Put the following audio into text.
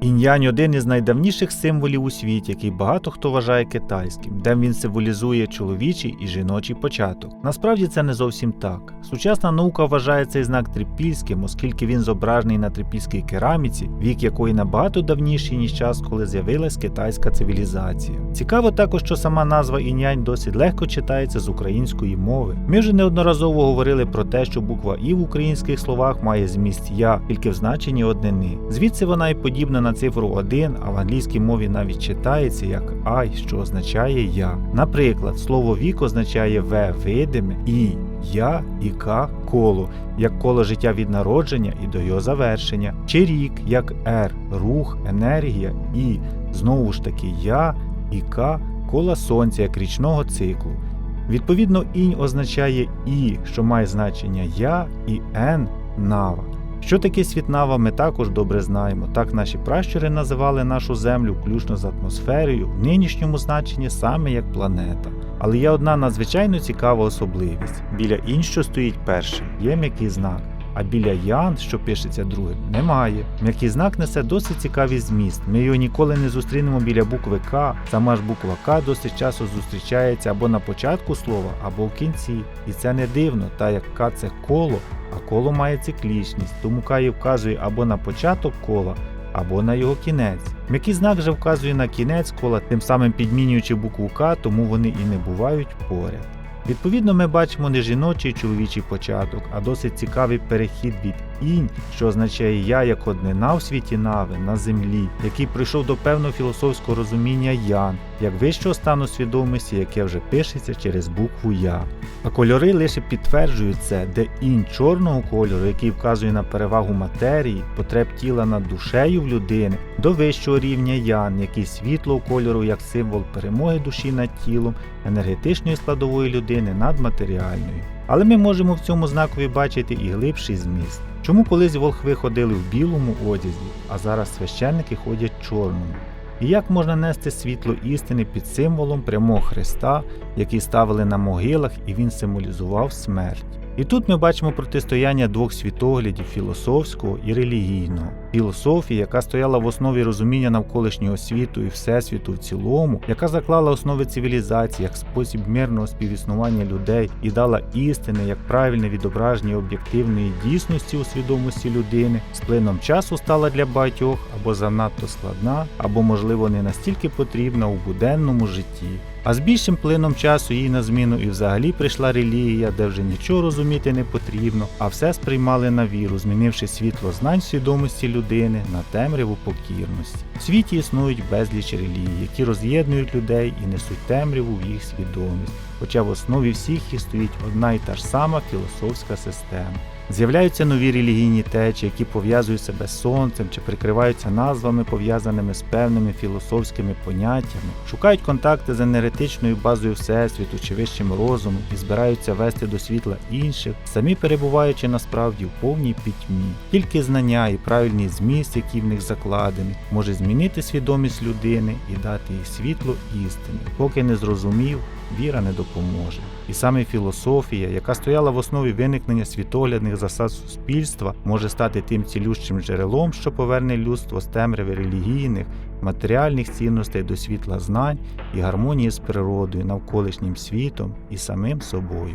Інь-янь один із найдавніших символів у світі, який багато хто вважає китайським, де він символізує чоловічий і жіночий початок. Насправді це не зовсім так. Сучасна наука вважає цей знак трипільським, оскільки він зображений на трипільській кераміці, вік якої набагато давніший ніж час, коли з'явилась китайська цивілізація. Цікаво також, що сама назва інь-янь досить легко читається з української мови. Ми вже неодноразово говорили про те, що буква І в українських словах має зміст я, тільки в значенні однини. Звідси вона й подібна на цифру 1, а в англійській мові навіть читається як I, що означає я. Наприклад, слово вік означає В видиме, і я і К коло, як коло життя від народження і до його завершення, чи рік як Р, рух, енергія і знову ж таки я і К кола сонця як річного циклу. Відповідно, інь означає і, що має значення я, і ен нава. Що таке світнава, ми також добре знаємо. Так наші пращури називали нашу землю, включно з атмосферою, в нинішньому значенні саме як планета. Але є одна надзвичайно цікава особливість: біля іншого стоїть першим, є м'який знак. А біля Ян, що пишеться другим, немає. М'який знак несе досить цікавий зміст. Ми його ніколи не зустрінемо біля букви К. Сама ж буква К досить часто зустрічається або на початку слова, або в кінці. І це не дивно, так як К це коло, а коло має циклічність, тому К і вказує або на початок кола, або на його кінець. М'який знак же вказує на кінець кола, тим самим підмінюючи букву К, тому вони і не бувають поряд. Відповідно, ми бачимо не жіночий чоловічий початок, а досить цікавий перехід від інь, що означає я як однина в світі нави на землі, який прийшов до певного філософського розуміння ян, як вищого стану свідомості, яке вже пишеться через букву Я. А кольори лише підтверджують це, де інь чорного кольору, який вказує на перевагу матерії, потреб тіла над душею в людини, до вищого рівня ян, який світлого кольору як символ перемоги душі над тілом, енергетичної складової людини над матеріальною. Але ми можемо в цьому знакові бачити і глибший зміст. Чому колись волхви ходили в білому одязі, а зараз священники ходять в чорному? І як можна нести світло істини під символом прямого Христа, який ставили на могилах, і він символізував смерть? І тут ми бачимо протистояння двох світоглядів філософського і релігійного. Філософія, яка стояла в основі розуміння навколишнього світу і всесвіту в цілому, яка заклала основи цивілізації як спосіб мирного співіснування людей і дала істини як правильне відображення об'єктивної дійсності у свідомості людини, з плином часу стала для багатьох або занадто складна, або, можливо, не настільки потрібна у буденному житті. А з більшим плином часу їй на зміну і взагалі прийшла релігія, де вже нічого розуміти не потрібно, а все сприймали на віру, змінивши світло знань свідомості людини на темряву покірності. В світі існують безліч релігій, які роз'єднують людей і несуть темряву в їх свідомість, хоча в основі всіх їх стоїть одна і та ж сама філософська система. З'являються нові релігійні течії, які пов'язують себе з сонцем чи прикриваються назвами, пов'язаними з певними філософськими поняттями, шукають контакти з енергетичною базою Всесвіту чи вищим розумом і збираються вести до світла інших, самі перебуваючи насправді в повній пітьмі. Тільки знання і правильний зміст, який в них закладений, може змінити свідомість людини і дати їй світло істини. Поки не зрозумів, віра не допоможе. І саме філософія, яка стояла в основі виникнення світоглядних засад суспільства, може стати тим цілющим джерелом, що поверне людство з темряви релігійних, матеріальних цінностей до світла знань і гармонії з природою, навколишнім світом і самим собою.